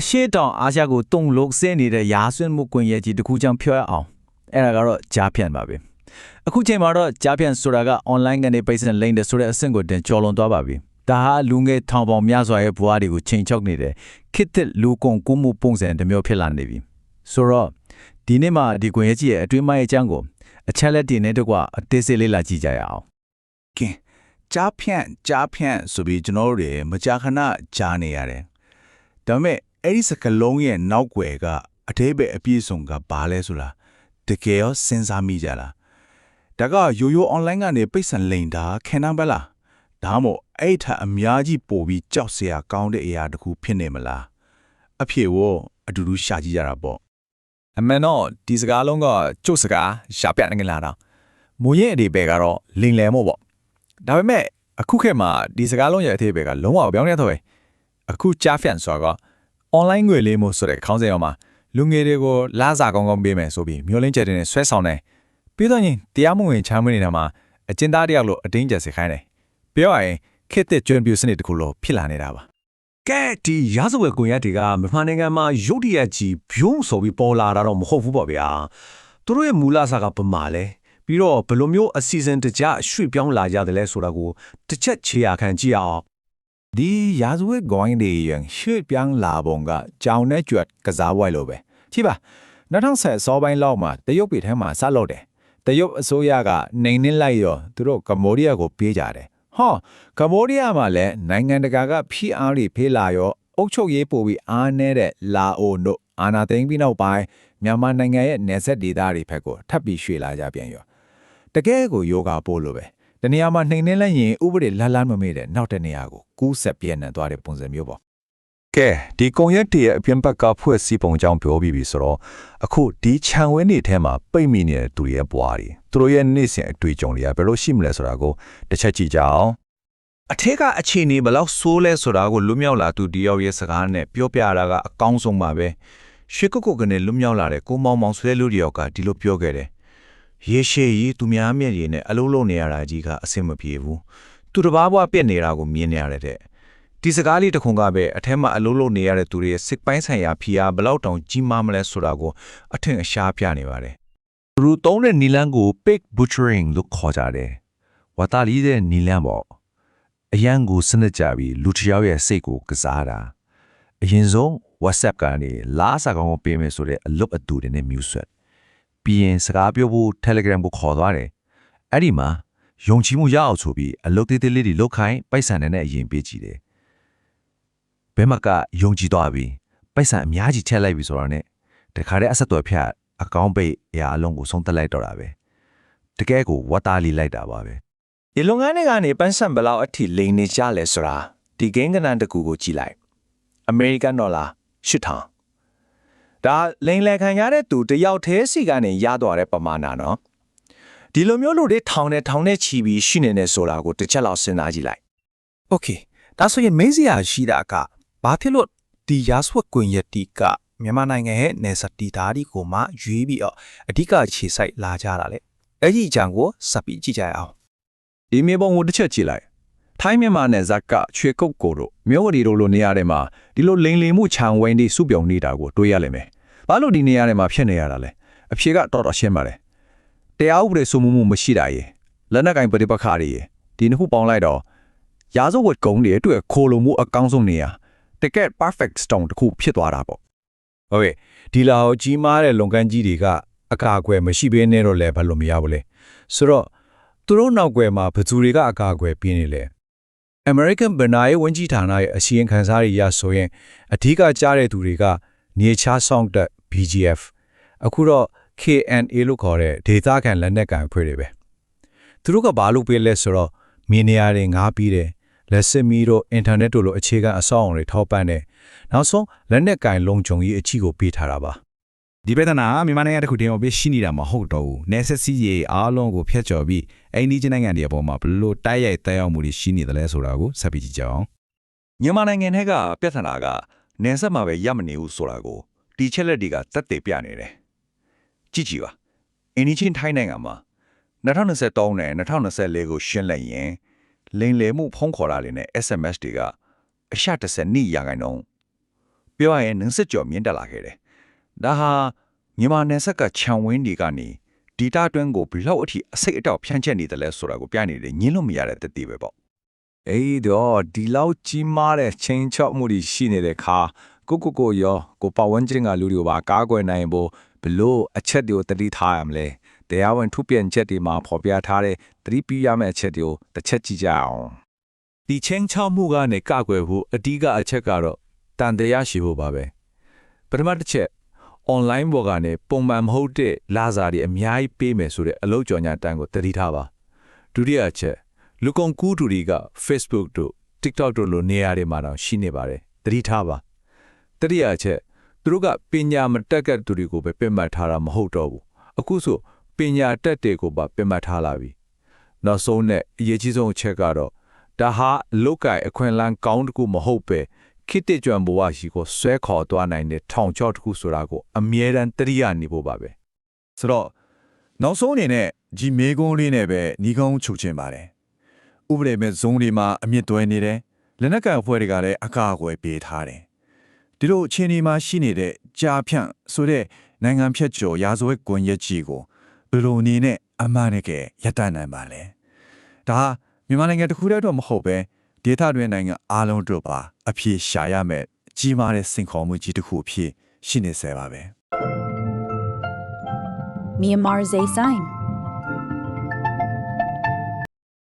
အရှိတောင်အာရှကိုတုံလို့ဆဲနေတဲ့ရာဆွင့်မှုကွန်ရက်ကြီးတစ်ခုကြောင့်ပြောရအောင်အဲ့ဒါကတော့ကြားဖြန့်ပါပဲအခုချိန်မှာတော့ကြားဖြန့်ဆိုတာက online ကနေပိတ်စင်လိမ့်တယ်ဆိုတဲ့အဆင့်ကိုတင်ကျော်လွန်သွားပါပြီဒါဟာလူငယ်ထောင်ပေါင်းများစွာရဲ့ဘဝတွေကိုချိန်ချောက်နေတဲ့ခေတ်သစ်လူကုန်ကူးမှုပုံစံတစ်မျိုးဖြစ်လာနေပြီဆိုတော့ဒီနေ့မှာဒီကွန်ရက်ကြီးရဲ့အတွင်းပိုင်းအကြောင်းကိုအချက်လက်တွေနဲ့တကွအသေးစိတ်လေးလာကြည့်ကြရအောင်ကင်ကြားဖြန့်ကြားဖြန့်ဆိုပြီးကျွန်တော်တို့တွေမကြာခဏကြားနေရတယ်ဒါပေမဲ့ အဲ့ဒီစကလုံးရဲ့နောက်ွယ်ကအသေးပဲအပြည့်စုံကဘာလဲဆိုတာတကယ်ရောစဉ်းစားမိကြလားဒါကရိုးရိုး online ကနေပိတ်ဆန်လိန်တာခံနိုင်ပါလားဒါမှမဟုတ်အဲ့ထက်အများကြီးပို့ပြီးကြောက်စရာကောင်းတဲ့အရာတစ်ခုဖြစ်နေမလားအဖြစ်ဝအတူတူရှာကြည့်ကြတာပေါ့အမှန်တော့ဒီစကားလုံးကကျုပ်စကားရှာပြနေလာတာမူရဲ့အဒီပဲကတော့လိန်လယ်မို့ပေါ့ဒါပေမဲ့အခုခေတ်မှာဒီစကားလုံးရဲ့အသေးပဲကလုံးဝပြောင်းလဲသွားပြီအခုကြားဖြန့်ဆိုတော့ online ငွေလေးမို့ဆိုတဲ့ခေါင်းစဉ်အောက်မှာလူငယ်တွေကိုလာစားကောင်းကောင်းပေးမယ်ဆိုပြီးမျိုးလင်းချက်တွေနဲ့ဆွဲဆောင်တယ်ပြီးတော့ရင်တရားမဝင်ချမ်းမွေးနေတာမှာအကျဉ်းသားတယောက်လိုအတင်းကျပ်စေခိုင်းတယ်ပြောရရင်ခေတ်သစ်ကျွမ်းပြူစနစ်တစ်ခုလိုဖြစ်လာနေတာပါကဲဒီရာဇဝတ်ကွန်ရက်တွေကမြန်မာနိုင်ငံမှာရုတ်တရက်ကြီးဖြုံးဆိုပြီးပေါ်လာတာတော့မဟုတ်ဘူးပေါ့ဗျာသူတို့ရဲ့မူလအစကပမာလဲပြီးတော့ဘယ်လိုမျိုးအစီအစဉ်တကျရွှေ့ပြောင်းလာရတယ်လဲဆိုတာကိုတစ်ချက်ခြေရာခံကြည့်အောင် ဒီရာဇဝတ်ဂိုင်းတွေရင်ရွှေ့ပြောင်းလာပုံကကြောင်နဲ့ကြွက်ကစားဝိုက်လိုပဲကြည့်ပါ2010စောပိုင်းလောက်မှာတရုတ်ပြည်ထဲမှာစလုပ်တယ်တရုတ်အစိုးရကနှိမ်နင်းလိုက်ရောသူတို့ကမ္ဘောဒီးယားကိုပေးကြတယ်ဟောကမ္ဘောဒီးယားမှာလည်းနိုင်ငံတကာကဖိအားတွေဖေးလာရောအုပ်ချုပ်ရေးပို့ပြီးအားနေတဲ့လာအိုတို့အာနာသိန်းပြီးနောက်ပိုင်းမြန်မာနိုင်ငံရဲ့နယ်စပ်ဒေသတွေဘက်ကိုထပ်ပြီးရွှေ့လာကြပြန်ရောတကယ်ကိုယောဂပို့လို့ပဲ တနေရာမှာနှိမ်နှင်းလိုက်ရင်ဥပဒေလတ်လတ်မမေ့တဲ့နောက်တဲ့နေရာကိုကူးဆက်ပြည့်နှံသွားတဲ့ပုံစံမျိုးပေါ့ကဲဒီကွန်ရက်တည်းရဲ့အပြင်ဘက်ကဖွဲ့စည်းပုံကြောင့်ပြောပြီးပြီဆိုတော့အခုဒီခြံဝင်းတွေထဲမှာပိတ်မိနေတဲ့သူတွေရဲ့ဘွားတွေသူတို့ရဲ့နေ့စဉ်အတွေ့အကြုံတွေကဘယ်လိုရှိမလဲဆိုတာကိုတစ်ချက်ကြည့်ကြအောင်အထက်ကအခြေအနေဘယ်လောက်ဆိုးလဲဆိုတာကိုလွတ်မြောက်လာသူတယောက်ရဲ့စကားနဲ့ပြောပြတာကအကောင်းဆုံးပါပဲရွှေကုတ်ကုတ်ကနေလွတ်မြောက်လာတဲ့ကိုမောင်မောင်ဆွဲလူတယောက်ကဒီလိုပြောခဲ့တယ် ရေရှည်ကြီးသူများမျက်ရည်နဲ့အလုံးလုံးနေရတာကြီးကအဆင်မပြေဘူးသူတစ်ပါးဘွားပြက်နေတာကိုမြင်နေရတဲ့ဒီစကားလေးတစ်ခုကပဲအထက်မှာအလုံးလုံးနေရတဲ့သူတွေရဲ့စိတ်ပိုင်းဆိုင်ရာဖိအားဘယ်လောက်တောင်ကြီးမားမလဲဆိုတာကိုအထင်အရှားပြနေပါတယ်သူတို့သုံးတဲ့နီလန်းကို pig butchering လို့ခေါ်ကြတယ်ဝါတာလီတဲ့နီလန်းပေါ့အရန်ကိုစနစ်ကြပြီးလူတစ်ယောက်ရဲ့စိတ်ကိုကစားတာအရင်ဆုံး WhatsApp ကနေလာစာကောင်ကိုပေးမယ်ဆိုတဲ့အလုပ်အတူတွေနဲ့ mute ဆွတ် ပြီးရင်စကားပြောဖို့ Telegram ကိုခေါ်သွားတယ်အဲ့ဒီမှာယုံကြည်မှုရအောင်ဆိုပြီးအလုပ်သေးသေးလေးတွေလုပ်ခိုင်းပိုက်ဆံနဲ့အရင်ပေးကြည့်တယ်ဘဲမကယုံကြည်သွားပြီပိုက်ဆံအများကြီးထည့်လိုက်ပြီဆိုတော့ ਨੇ တခါတည်းအဆက်အသွယ်ဖြတ်အကောင့်ပိတ်အရာအလုံးကိုဆုံးသက်လိုက်တော့တာပဲတကယ်ကိုဝတ်သားလီလိုက်တာပါပဲဒီလုပ်ငန်းတွေကနေပန်းစံဘယ်လောက်အထိလိန်နေကြလဲဆိုတာဒီဂိမ်းကနန်တစ်ခုကိုကြည့်လိုက်အမေရိကန်ဒေါ်လာ8000 ဒါလိန်လေခံရတဲ့သူတယောက်သေးစီကနေရသွားတဲ့ပမာဏနော်ဒီလိုမျိုးလူတွေထောင်နဲ့ထောင်နဲ့ချီပြီးရှိနေနေဆိုတာကိုတစ်ချက်လောက်စဉ်းစားကြည့်လိုက် โอเคဒါဆိုရင်မေးစရာရှိတာကဘာဖြစ်လို့ဒီရာဇဝတ်ကွန်ရက်တီကမြန်မာနိုင်ငံရဲ့နယ်စပ်တီတာဒီကိုမှရွေးပြီးတော့အဓိကခြေဆိုင်လာကြတာလေအဲ့ဒီအကြောင်းကိုစပ်ပြီးကြည့်ကြရအောင် ဒီမြေပုံကိုတစ်ချက်ကြည့်လိုက် ထိုင်းမြန်မာနယ်ဇက်ကချွေကုတ်ကိုတို့မြို့ဝတီတို့လိုနေရာတွေမှာဒီလိုလိန်လီမှုခြံဝိုင်းတွေစုပြုံနေတာကိုတွေးရလိမ့်မယ်ဘာလို့ဒီနေရာတွေမှာဖြစ်နေရတာလဲအဖြေကတော်တော်ရှင်းပါတယ်တရားဥပဒေစိုးမိုးမှုမရှိတာရေလက်နက်ကင်ပဋိပက္ခတွေရေဒီနှစ်ခုပေါင်းလိုက်တော့ရာဇဝတ်ကုန်းတွေအတွက်ခိုလိုမှုအကောင်းဆုံးနေရာတကယ် perfect storm တစ်ခုဖြစ်သွားတာပေါ့ဟုတ်ကဲ့ဒီလာဟောကြီးမားတဲ့လုံကန်းကြီးတွေကအကာအကွယ်မရှိဘဲနဲ့တော့လည်းဘာလို့မရဘူးလဲဆိုတော့သူတို့နောက်ွယ်မှာဘယ်သူတွေကအကာအကွယ်ပြင်းနေလဲ American ဘဏ္ဍာရေးဝန်ကြီးဌာနရဲ့အစီရင်ခံစာတွေရဆိုရင်အဓိကကြားတဲ့သူတွေက Nature Song တက် BGF အခုတော့ KNA လို့ခေါ်တဲ့ဒေသခံလက်နက်ကန်အဖွဲ့တွေပဲသူတို့ကဘာလုပ်ပေးလဲဆိုတော့မင်းနေရာတွေငားပြီးတယ်လက်စစ်မီတို့အင်တာနက်တို့လိုအခြေခံအဆောက်အအုံတွေထောက်ပံ့တယ်နောက်ဆုံးလက်နက်ကန်လုံခြုံရေးအချီကိုပေးထားတာပါ ဒီပြဿနာကမြန်မာနိုင်ငံတစ်ခုတည်းမှာပဲရှိနေတာမဟုတ်တော့ဘူးနယ်ဆက်စီးရေးအားလုံးကိုဖျက်ကျော်ပြီးအိန္ဒိယနိုင်ငံတွေအပေါ်မှာဘယ်လို့တိုက်ရိုက်တိုက်ရောက်မှုတွေရှိနေတယ်လဲဆိုတာကိုဆက်ပြီးကြည့်ကြအောင်မြန်မာနိုင်ငံထဲကပြဿနာကနေဆက်မှာပဲရမနေဘူးဆိုတာကိုဒီချက်လက်တွေကသက်သေပြနေတယ်ကြည့်ကြည့်ပါအင်းဒီချင်းထိုင်းနိုင်ငံမှာ2023နဲ့2024ကိုရှင်းလိုက်ရင်လိန်လေမှုဖုံးခေါ်တာတွေနဲ့ SMS တွေကအရှ30နှစ်ရာခိုင်နှုန်းပြောရရင်နှင်းစစ်ကြော်မြင့်တက်လာခဲ့တယ် ဒါဟာမြန်မာနယ်ဆက်ကခြံဝင်းတွေကနေဒီတာတွင်းကိုဘလောက်အထိအစိတ်အတောက်ဖြန့်ချက်နေတယ်လဲဆိုတာကိုပြနေတယ်ညင်းလို့မရတဲ့တတိပဲပေါ့အေးတော့ဒီလောက်ကြီးမားတဲ့ချင်းချော့မှုတွေရှိနေတဲ့ခါကိုကိုကိုရောကိုပဝန်းကျင်ကလူတွေကိုပါကားကွယ်နိုင်ဖို့ဘလို့အချက်တွေကိုတတိထားရမလဲတရားဝင်ထုတ်ပြန်ချက်တွေမှာဖော်ပြထားတဲ့တတိပြရမယ့်အချက်တွေကိုတစ်ချက်ကြည့်ကြအောင်ဒီချင်းချောက်မှုကနေကကွယ်ဖို့အဓိကအချက်ကတော့တန်တရားရှိဖို့ပါပဲပထမတစ်ချက် online ဘော်ကနေပုံမှန်မဟုတ်တဲ့လာစာတွေအများကြီးပေးမယ်ဆိုတဲ့အလုပ်ကြော်ညာတန်းကိုတတိထားပါဒုတိယအချက်လူကုန်ကူးသူတွေက Facebook တို့ TikTok တို့လိုနေရာတွေမှာတောင်ရှိနေပါတယ်တတိထားပါတတိယအချက်သူတို့ကပညာမတက်ကတ်သူတွေကိုပဲပြတ်မှတ်ထားတာမဟုတ်တော့ဘူးအခုဆိုပညာတက်တွေကိုပါပြတ်မှတ်ထားလာပြီနောက်ဆုံးနဲ့အရေးကြီးဆုံးအချက်ကတော့ဒါဟာလုတ်ကင်အခွင့်အလမ်းကောင်းတစ်ခုမဟုတ်ပဲ ခိတ္တကြွံဘဝရှိကိုဆွဲခေါ်သွားနိုင်တဲ့ထောင်ချောက်တစ်ခုဆိုတာကိုအမြဲတမ်းတတိယနေဖို့ပါပဲဆိုတော့နောက်ဆုံးအနေနဲ့ဒီမေကုန်းလေးနဲ့ပဲညီကုန်းချုပ်ချင်ပါတယ်ဥပဒေမဲ့ဇုံတွေမှာအမြင့်တွဲနေတယ်လက်နက်ကန်အဖွဲ့တွေကလည်းအကာအကွယ်ပေးထားတယ်ဒီလိုအခြေအနေမှာရှိနေတဲ့ကြာဖြန့်ဆိုတဲ့နိုင်ငံဖြတ်ကျော်ရာဇဝတ်ကွန်ရက်ကြီးကိုဘယ်လိုအနေနဲ့အမှန်တကယ်ရပ်တန့်နိုင်ပါလဲဒါဟာမြန်မာနိုင်ငံတစ်ခုတည်းတော့မဟုတ်ပဲ ဒေသတွင်းနိုင်ငံအားလုံးတို့ပါအပြေရှာရမယ်ကြီးမားတဲ့စင်ခေါ်မှုကြီးတစ်ခုအဖြစ်ရှိနေဆဲပါပဲ Myanmar Zay Sign.